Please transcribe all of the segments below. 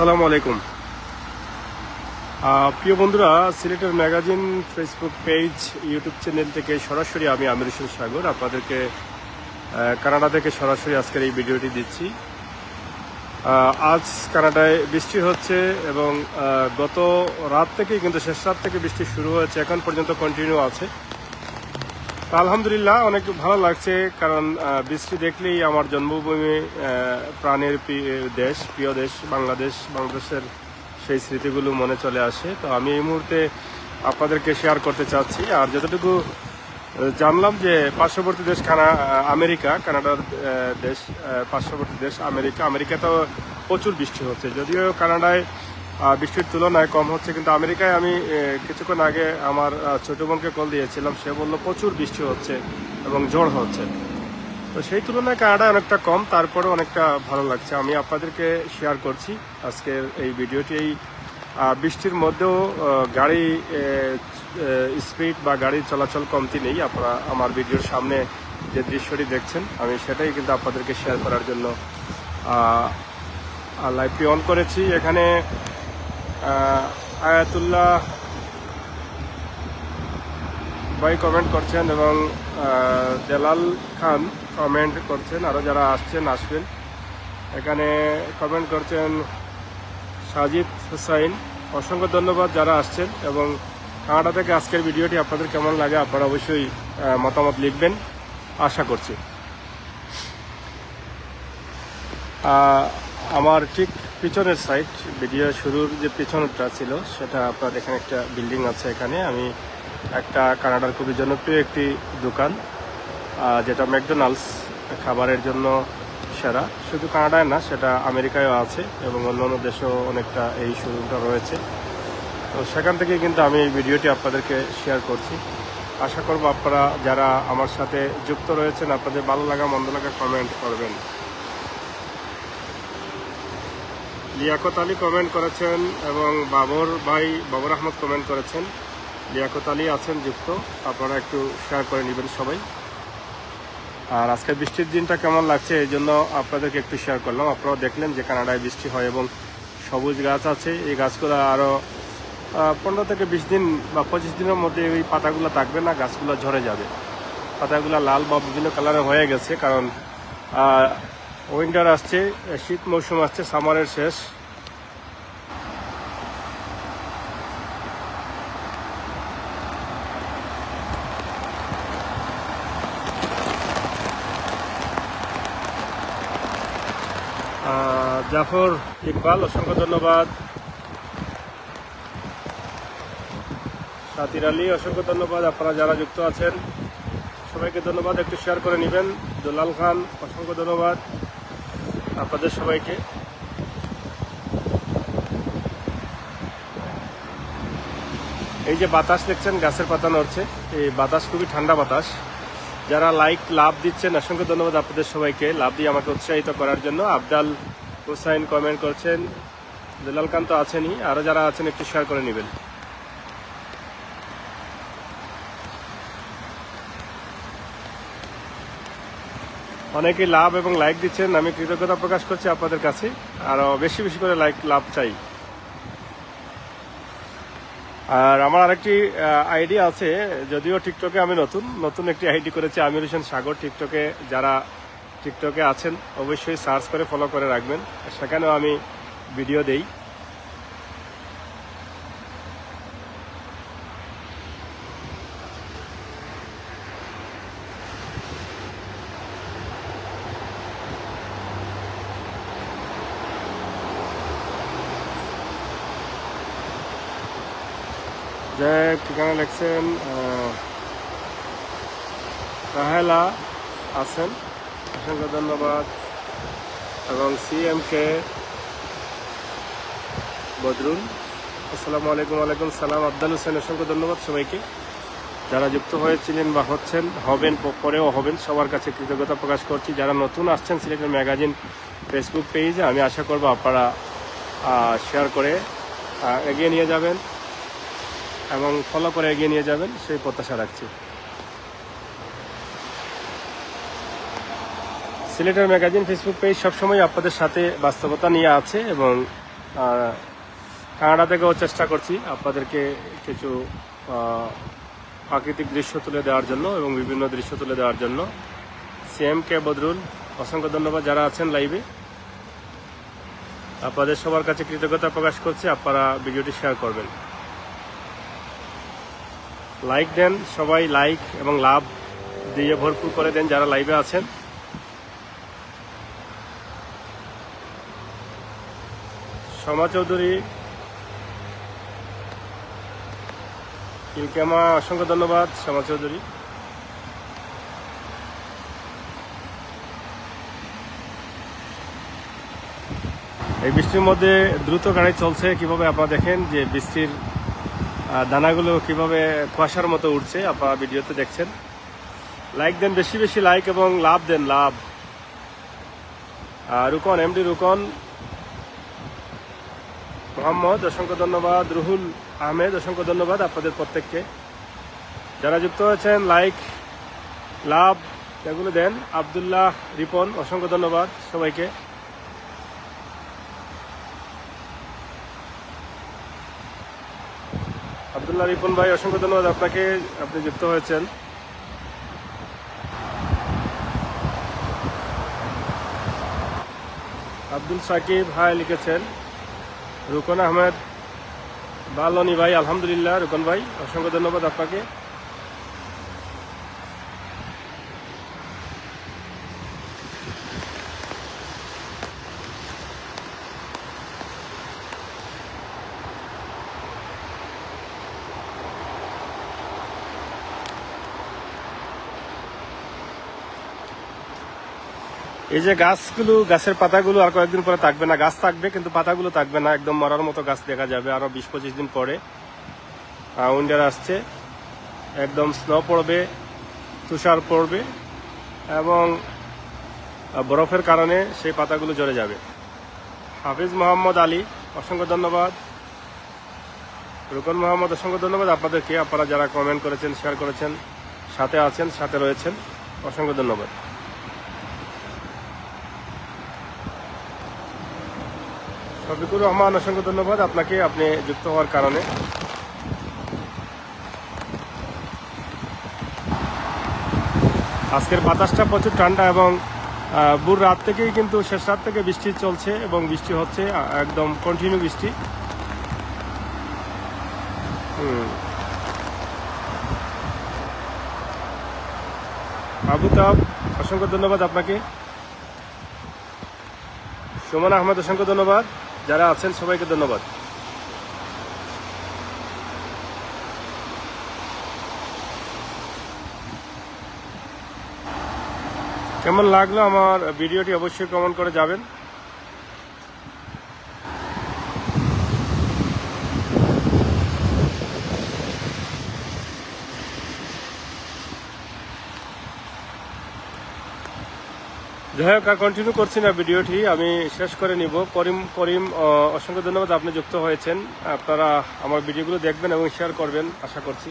আসসালামু আলাইকুম। প্রিয় বন্ধুরা, সিলেটের magazine Facebook page YouTube channel থেকে সরাসরি আমি আমির হোসেন সাগর আপনাদেরকে কানাডা থেকে সরাসরি আজকের এই ভিডিওটি দিচ্ছি। আজ কানাডায় বৃষ্টি হচ্ছে এবং গত রাত থেকেই কিন্তু শেষ রাত থেকে বৃষ্টি শুরু হয়েছে, এখন পর্যন্ত কন্টিনিউ আছে। আলহামদুলিল্লাহ, অনেক ভালো লাগছে, কারণ বৃষ্টি দেখলেই আমার জন্মভূমি প্রাণের দেশ, প্রিয় দেশ, বাংলাদেশ, বাংলাদেশের সেই স্মৃতিগুলো মনে চলে আসে। তো আমি এই মুহূর্তে আপনাদেরকে শেয়ার করতে চাচ্ছি, আর যতটুকু জানলাম যে পার্শ্ববর্তী দেশ কানা আমেরিকা, কানাডার দেশ পার্শ্ববর্তী দেশ আমেরিকা। আমেরিকাতেও প্রচুর বৃষ্টি হচ্ছে, যদিও কানাডায় বৃষ্টির তুলনায় কম হচ্ছে, কিন্তু আমেরিকায় আমি কিছুক্ষণ আগে আমার ছোট বোনকে কল দিয়েছিলাম, সে বলল প্রচুর বৃষ্টি হচ্ছে এবং ঝড় হচ্ছে। তো সেই তুলনায় কানাডায় অনেকটা কম তারপরে অনেকটা ভালো লাগছে। আমি আপনাদেরকে শেয়ার করছি আজকের এই ভিডিওটি। এই বৃষ্টির মধ্যেও গাড়ি স্পিড বা গাড়ি চলাচল কমতি নেই। আপনারা আমার ভিডিওর সামনে যে দৃশ্যটি দেখছেন, আমি সেটাই কিন্তু আপনাদেরকে শেয়ার করার জন্য লাইভটি অন করেছি। এখানে আয়াতুল্লাহ ভাই কমেন্ট করছেন এবং দেলাল খান কমেন্ট করছেন। আরও যারা আসছেন, আসবেন। এখানে কমেন্ট করছেন সাজিদ হুসাইন। অসংখ্য ধন্যবাদ যারা আসছেন এবং কানাডা থেকে আজকের ভিডিওটি আপনাদের কেমন লাগে আপনারা অবশ্যই মতামত লিখবেন। আশা করছি। আমার ঠিক পিছনের সাইড ভিডিও শুরুর যে পিছনটা ছিল, সেটা আপনার এখানে একটা বিল্ডিং আছে এখানে। আমি একটা কানাডার খুবই জনপ্রিয় একটি দোকান যেটা ম্যাকডোনাল্ডস খাবারের জন্য সেরা। শুধু কানাডায় না, সেটা আমেরিকায়ও আছে এবং অন্যান্য দেশেও অনেকটা এই শোরুমটা রয়েছে। তো সেখান থেকে কিন্তু আমি এই ভিডিওটি আপনাদেরকে শেয়ার করছি। আশা করব আপনারা যারা আমার সাথে যুক্ত রয়েছেন, আপনাদের ভালো লাগা, মন্দ লাগা কমেন্ট করবেন। লিয়াকত আলী কমেন্ট করেছেন এবং বাবর ভাই, বাবর আহমদ কমেন্ট করেছেন। লিয়াকত আলী আছেন যুক্ত, আপনারা একটু শেয়ার করে নেবেন সবাই। আর আজকে বৃষ্টির দিনটা কেমন লাগছে এই জন্য আপনাদেরকে একটু শেয়ার করলাম। আপনারাও দেখলেন যে কানাডায় বৃষ্টি হয় এবং সবুজ গাছ আছে। এই গাছগুলো আরও পনেরো থেকে বিশ দিন বা পঁচিশ দিনের মধ্যে ওই পাতাগুলো থাকবে না, গাছগুলো ঝরে যাবে। পাতাগুলো লাল বা বিভিন্ন কালারে হয়ে গেছে কারণ উইন্টার আসছে শীত মৌসুম আসছে, সামারের শেষ। জাফর ইকবাল, অসংখ্য ধন্যবাদ। সাতির আলী, অসংখ্য ধন্যবাদ, আপনারা যারা যুক্ত আছেন। সবাইকে ধন্যবাদ, একটু শেয়ার করে নেবেন। দুলাল খান, অসংখ্য ধন্যবাদ। আপনাদের সবাইকে। এই যে বাতাস দেখছেন, গাছের পাতা নড়ছে। এই বাতাস খুবই ঠান্ডা বাতাস। যারা লাইক লাভ দিচ্ছেন, অসংখ্য ধন্যবাদ আপনাদের সবাইকে। লাভ দিয়ে আমাকে উৎসাহিত করার জন্য আবদাল হুসাইন কমেন্ট করছেন। দুলাল খান তো আছেনই। আরও যারা আছেন, একটু শেয়ার করে নেবেন। অনেকে লাভ এবং লাইক দিচ্ছেন। আমি কৃতজ্ঞতা প্রকাশ করছি আপনাদের কাছে। আরও বেশি বেশি করে লাইক, লাভ চাই। আর আমার আরেকটি আইডি আছে, যদিও টিকটকে আমি নতুন। নতুন একটি আইডি করেছি, আমির হোসেন সাগর টিকটকে। যারা টিকটকে আছেন, অবশ্যই সার্চ করে ফলো করে রাখবেন। সেখানেও আমি ভিডিও দেই যে ঠিকানা লিখছেন রাহেলা আছেন। অসংখ্য ধন্যবাদ। এবং সিএমকে বদরুল। আসসালামু আলাইকুম, ওয়ালাইকুম সালাম। আবদাল হোসেন, অসংখ্য ধন্যবাদ সবাইকে। যারা যুক্ত হয়েছিলেন বা হচ্ছেন, হবেন পরেও হবেন, সবার কাছে কৃতজ্ঞতা প্রকাশ করছি। যারা নতুন আসছেন, সিলেটের ম্যাগাজিন ফেসবুক পেজে আমি আশা করব আপনারা শেয়ার করে এগিয়ে নিয়ে যাবেন। এবং ফলো করে এগিয়ে নিয়ে যাবেন, সেই প্রত্যাশা রাখছি। সিলেটের ম্যাগাজিন ফেসবুক পেজ সবসময় আপনাদের সাথে বাস্তবতা নিয়ে আছে এবং কানাডা থেকেও চেষ্টা করছি আপনাদেরকে কিছু প্রাকৃতিক দৃশ্য তুলে দেওয়ার জন্য এবং বিভিন্ন দৃশ্য তুলে দেওয়ার জন্য। সিএম কে বদরুল, অসংখ্য ধন্যবাদ যারা আছেন লাইভে আপনাদের সবার কাছে কৃতজ্ঞতা প্রকাশ করছি, আপনারা ভিডিওটি শেয়ার করবেন। লাইক দেন, সবাই লাইক এবং লাভ দিয়ে ভরপুর করে দেন যারা লাইভে আছেন। সমা চৌধুরী কিলকেমা অসংখ্য ধন্যবাদ, সমা চৌধুরী। এই বৃষ্টির মধ্যে দ্রুত গাড়ি চলছে, কীভাবে আপনারা দেখেন যে বৃষ্টির দানাগুলো কীভাবে কুয়াশার মতো উঠছে আপনারা ভিডিওতে দেখছেন। লাইক দেন, বেশি বেশি লাইক এবং লাভ দেন, লাভ। রুকন এমডি রুকন, মোহাম্মদ, অসংখ্য ধন্যবাদ। রুহুল আহমেদ, অসংখ্য ধন্যবাদ আপনাদের প্রত্যেককে। যারা যুক্ত হয়েছেন লাইক লাভ, এগুলো দেন। আবদুল্লাহ রিপন, অসংখ্য ধন্যবাদ সবাইকে। আবদুল্লাহ রিপন ভাই, অসংখ্য ধন্যবাদ আপনাকে। আপনি যুক্ত হয়েছেন। আব্দুল সাকিব হাই লিখেছেন। রুকন আহমেদ বালনি ভাই, আলহামদুলিল্লাহ, রুকন ভাই, অসংখ্য ধন্যবাদ আপনাকে। এই যে গাছগুলো, গাছের পাতাগুলো আর কয়েকদিন পরে থাকবে না। গাছ থাকবে, কিন্তু পাতাগুলো থাকবে না। একদম মরার মতো গাছ দেখা যাবে আরও বিশ পঁচিশ দিন পরে। উইন্টার আসছে। একদম স্নো পড়বে, তুষার পড়বে এবং বরফের কারণে সেই পাতাগুলো ঝরে যাবে। হাফিজ মোহাম্মদ আলী, অসংখ্য ধন্যবাদ। রুকন মোহাম্মদ, অসংখ্য ধন্যবাদ। আপনাদেরকে, আপনারা যারা কমেন্ট করেছেন শেয়ার করেছেন, সাথে আছেন, সাথে রয়েছেন, অসংখ্য ধন্যবাদ। শফিকুর রহমান, অসংখ্য ধন্যবাদ। আপনাকে আপনি যুক্ত হওয়ার কারণে। আজকের বাতাসটা প্রচুর ঠান্ডা এবং ভোর রাত থেকেই কিন্তু শেষ রাত থেকে বৃষ্টি চলছে এবং বৃষ্টি হচ্ছে একদম কন্টিনিউ বৃষ্টি। আবু তাব অসংখ্য ধন্যবাদ আপনাকে। সুমন আহমদ, অসংখ্য ধন্যবাদ। যারা আছেন সবাইকে ধন্যবাদ। কেমন লাগল আমার ভিডিওটি অবশ্যই কমেন্ট করে যাবেন যাই হোক আর কন্টিনিউ করছি না ভিডিওটি, আমি শেষ করে নিব। করিম করিম অসংখ্য ধন্যবাদ, আপনি যুক্ত হয়েছেন। আপনারা আমার ভিডিওগুলো দেখবেন এবং শেয়ার করবেন, আশা করছি।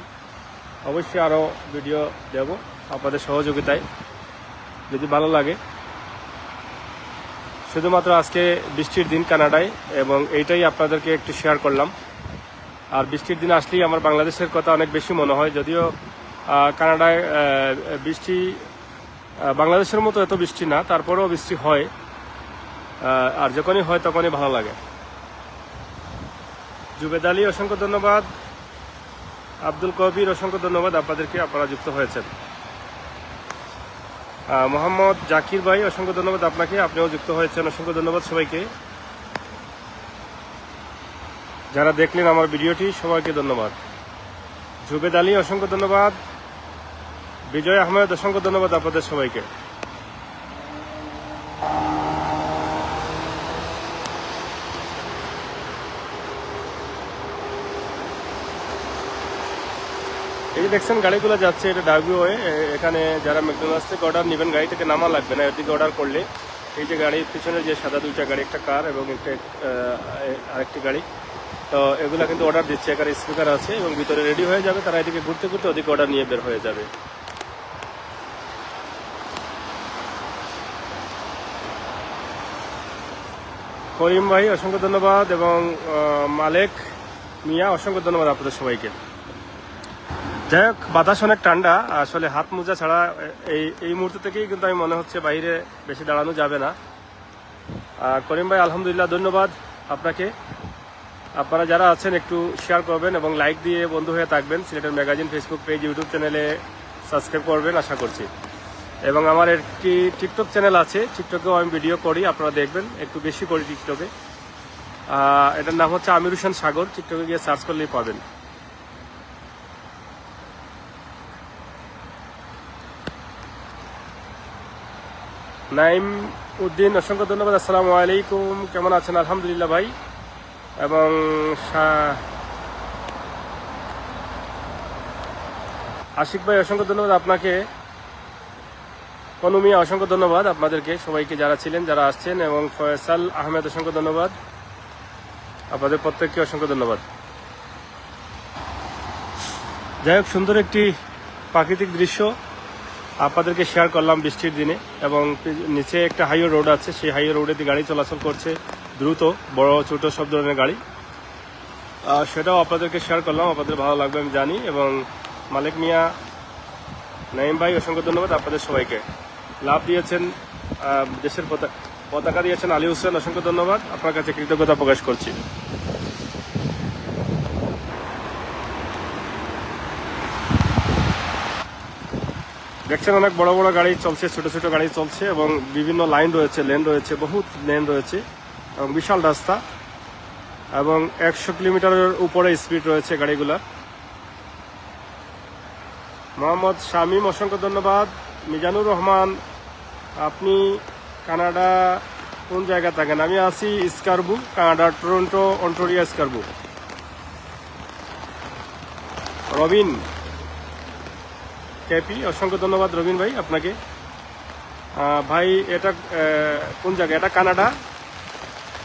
অবশ্যই আরও ভিডিও দেব আপনাদের সহযোগিতায়। যদি ভালো লাগে। শুধুমাত্র আজকে বৃষ্টির দিন কানাডায়, এবং এইটাই আপনাদেরকে একটু শেয়ার করলাম। আর বৃষ্টির দিন আসলেই আমার বাংলাদেশের কথা অনেক বেশি মনে হয়, যদিও কানাডায় বৃষ্টি বাংলাদেশের মতো এত বৃষ্টি না, তারপরেও বৃষ্টি হয়। আর যখনই হয় তখনই ভালো লাগে। জুবেদ আলী, অসংখ্য ধন্যবাদ। আব্দুল কবির, অসংখ্য ধন্যবাদ আপনাদেরকে, আপনারা যুক্ত হয়েছেন। মোহাম্মদ জাকির ভাই, অসংখ্য ধন্যবাদ আপনাকে, আপনিও যুক্ত হয়েছেন, অসংখ্য ধন্যবাদ সবাইকে। যারা দেখলেন আমার ভিডিওটি, সবাইকে ধন্যবাদ। জুবেদ আলী, অসংখ্য ধন্যবাদ। বিজয় আহমেদ, অসংখ্য ধন্যবাদ আপনাদের সবাইকে। এই যে দেখছেন, গাড়িগুলো যাচ্ছে, এটা ডাব্লিউ হয়ে এখানে যারা ম্যাকডোনাল্ডস থেকে অর্ডার নেবেন, গাড়ি থেকে নামা লাগবে না, এদিকে অর্ডার করলে এই যে গাড়ির পিছনে যে সাদা দুইটা গাড়ি, একটা কার এবং একটা আরেকটি গাড়ি, তো এগুলো কিন্তু অর্ডার দিচ্ছে, এখানে স্পিকার আছে এবং ভিতরে রেডি হয়ে যাবে, তারা এদিকে ঘুরতে ঘুরতে ওদিকে অর্ডার নিয়ে বের হয়ে যাবে। করিম ভাই, অসংখ্য ধন্যবাদ এবং মালেক মিয়া, অসংখ্য ধন্যবাদ আপনাদের সবাইকে। যাই হোক, বাতাস অনেক ঠান্ডা, আসলে হাত মোজা ছাড়া এই এই মুহূর্ত থেকেই কিন্তু আমি মনে হচ্ছে বাইরে বেশি দাঁড়ানো যাবে না। আর করিম ভাই, আলহামদুলিল্লাহ, ধন্যবাদ আপনাকে। আপনারা যারা আছেন, একটু শেয়ার করবেন এবং লাইক দিয়ে বন্ধু হয়ে থাকবেন। সিলেটের ম্যাগাজিন ফেসবুক পেজ ইউটিউব চ্যানেলে সাবস্ক্রাইব করবেন, আশা করছি। এবং আমার একটি টিকটক চ্যানেল আছে, টিকটকেও আমি ভিডিও করি, আপনারা দেখবেন, একটু বেশি করি টিকটকে। এটার নাম হচ্ছে আমির হোসেন সাগর, টিকটকে গিয়ে সার্চ করলেই পাবেন। নাইম উদ্দিন, অসংখ্য ধন্যবাদ, আসসালামু আলাইকুম। কেমন আছেন? আলহামদুলিল্লাহ ভাই। এবং আশিক ভাই, অসংখ্য ধন্যবাদ আপনাকে। কনুমিয়া অসংখ্য ধন্যবাদ আপনাদেরকে, সবাইকে যারা ছিলেন, যারা আসছেন, এবং ফয়সাল আহমেদ, অসংখ্য ধন্যবাদ। আপনাদের প্রত্যেককে অসংখ্য ধন্যবাদ। যাই হোক, সুন্দর একটি প্রাকৃতিক দৃশ্য আপনাদেরকে শেয়ার করলাম বৃষ্টির দিনে, এবং নিচে একটা হাইওয়ে রোড আছে, সেই হাইওয়ে রোডে দিয়ে গাড়ি চলাচল করছে, দ্রুত, বড়, ছোট, সব ধরনের গাড়ি। সেটাও আপনাদেরকে শেয়ার করলাম, আপনাদের ভালো লাগবে আমি জানি, এবং মালিক মিয়া, নাইম ভাই, অসংখ্য ধন্যবাদ আপনাদের সবাইকে। লাভ দিয়েছেন দেশের পতা- পতাকা দিয়েছেন আলী হোসেন, অসংখ্য ধন্যবাদ। আপনার কাছে কৃতজ্ঞতা প্রকাশ করছি। দেখছেন অনেক বড় বড় গাড়ি চলছে, ছোট ছোট গাড়ি চলছে এবং বিভিন্ন লাইন রয়েছে, লেন রয়েছে, বহুত লেন রয়েছে এবং বিশাল রাস্তা এবং একশো কিলোমিটারের উপরে স্পিড রয়েছে গাড়িগুলা। মোহাম্মদ শামীম, অসংখ্য ধন্যবাদ। মিজানুর রহমান আপনি কানাডা কোন জায়গা থাকেন? আমি আছি Scarborough, Canada, Toronto Ontario Scarborough. Robin, KP, অসংখ্য ধন্যবাদ রবিন ভাই আপনাকে। ভাই, এটা কোন জায়গা? এটা কানাডা।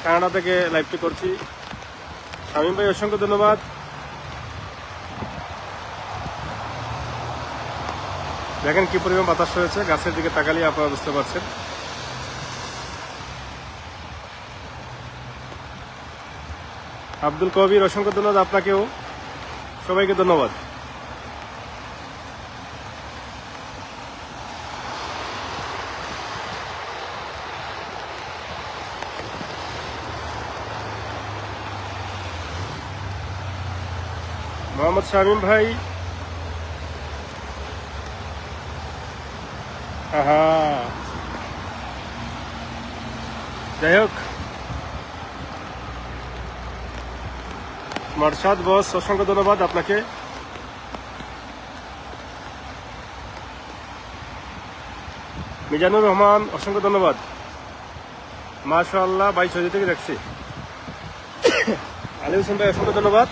কানাডা থেকে লাইভটি করছি। শামীম ভাই, অসংখ্য ধন্যবাদ। দেখেন কি পরিমাণ বাতাস রয়েছে গাছের দিকে তাকালে আপনারা বুঝতে পারছেন। আব্দুল কবির, অসংখ্য ধন্যবাদ আপনাকেও। সবাইকে ধন্যবাদ। মোহাম্মদ শামীম ভাই যাই হোক। মার্শাদ বস, অসংখ্য ধন্যবাদ আপনাকে। মিজানুর রহমান, অসংখ্য ধন্যবাদ। মাশাআল্লাহ, বাইশ থেকে দেখছি। আলী হোসেন ভাই, অসংখ্য ধন্যবাদ।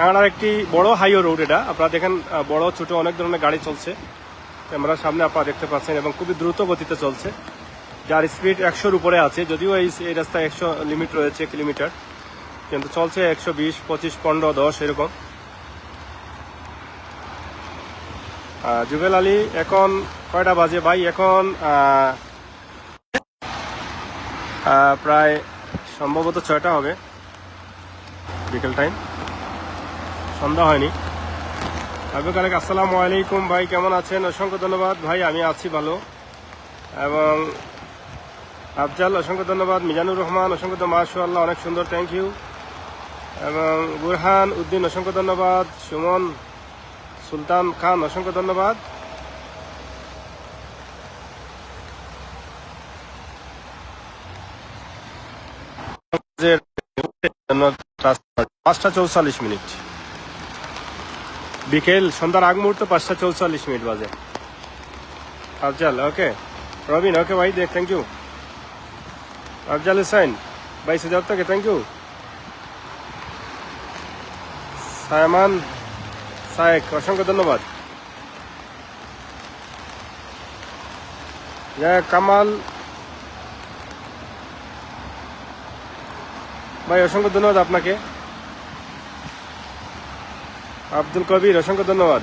কানাডার একটি বড় হাইওয়ে রোড এটা। আপনারা দেখেন বড়, ছোট অনেক ধরনের গাড়ি চলছে। ক্যামেরার সামনে আপনারা দেখতে পাচ্ছেন এবং খুবই দ্রুত গতিতে চলছে। যার স্পিড একশোর উপরে আছে। যদিও এই এই রাস্তায় একশো লিমিট রয়েছে কিলোমিটার কিন্তু চলছে একশো বিশ, পঁচিশ, পনেরো, দশ, এরকম। জুবেল আলী, এখন কয়টা বাজে? ভাই, এখন প্রায় সম্ভবত ছয়টা হবে। বিকেল টাইম সন্ধ্যা হয়নি। আবু কালেক আসসালামু আলাইকুম ভাই, কেমন আছেন? অসংখ্য ধন্যবাদ। ভাই, আমি আছি ভালো। এবং আফজাল, অসংখ্য ধন্যবাদ। মিজানুর রহমান, অসংখ্য মাশাল্লাহ অনেক সুন্দর থ্যাংক ইউ এবং বুরহান উদ্দিন, অসংখ্য ধন্যবাদ। সুমন, সুলতান খান, অসংখ্য ধন্যবাদ। পাঁচটা চৌচল্লিশ মিনিট। বিকেল, সন্ধ্যার আগ মুহূর্তে পাঁচটা চৌচল্লিশ মিনিট বাজে। আফজাল, ওকে। রবিন, ওকে ভাই দেখ থ্যাংক ইউ আফজাল হুসাইন ভাই সুজাব থেকে থ্যাংক ইউ সায়মান সায়েক অসংখ্য ধন্যবাদ। কামাল। ভাই, অসংখ্য ধন্যবাদ আপনাকে। আব্দুল কবির, অসংখ্য ধন্যবাদ।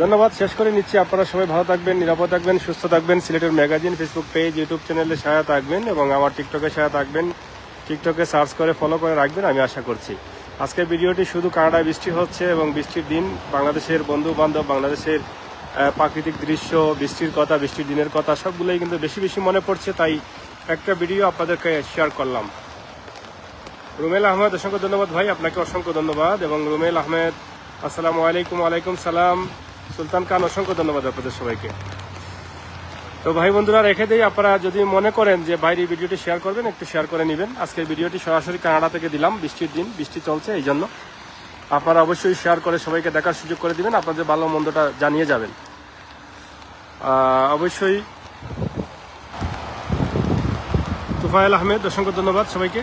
ধন্যবাদ, শেষ করে নিচ্ছি। আপনারা সবাই ভালো থাকবেন, নিরাপদ থাকবেন, সুস্থ থাকবেন। সিলেটের ম্যাগাজিন, ফেসবুক পেজ, ইউটিউব চ্যানেলে সহায়তা থাকবেন এবং আমার টিকটকে সহায়তা থাকবেন। টিকটকে সার্চ করে ফলো করে রাখবেন, আমি আশা করছি। আজকের ভিডিওটি শুধু কানাডায় বৃষ্টি হচ্ছে এবং বৃষ্টির দিন, বাংলাদেশের বন্ধু বান্ধব বাংলাদেশের প্রাকৃতিক দৃশ্য, বৃষ্টির কথা, বৃষ্টির দিনের কথা, সবগুলোই কিন্তু বেশি বেশি মনে পড়ছে। তাই একটা ভিডিও আপনাদেরকে শেয়ার করলাম। রুমেল আহমেদ, অসংখ্য ধন্যবাদ ভাই। আপনাকে অসংখ্য ধন্যবাদ। এবং রুমেল আহমেদ, আসসালামু আলাইকুম আলাইকুম সালাম। সুলতান খান, অসংখ্য ধন্যবাদ আপনাদের সবাইকে। তো ভাই বন্ধুরা, রেখে দিই, আপনারা যদি মনে করেন যে বাইরে এই ভিডিওটি শেয়ার করবেন, একটু শেয়ার করে নেবেন। আজকের ভিডিওটি সরাসরি কানাডা থেকে দিলাম, বৃষ্টির দিন, বৃষ্টি চলছে এই জন্য। আপনারা অবশ্যই শেয়ার করে সবাইকে দেখার সুযোগ করে দিবেন, আপনাদের ভালো মন্দটা জানিয়ে যাবেন। অবশ্যই তুফাইল আহমেদ, অসংখ্য ধন্যবাদ সবাইকে।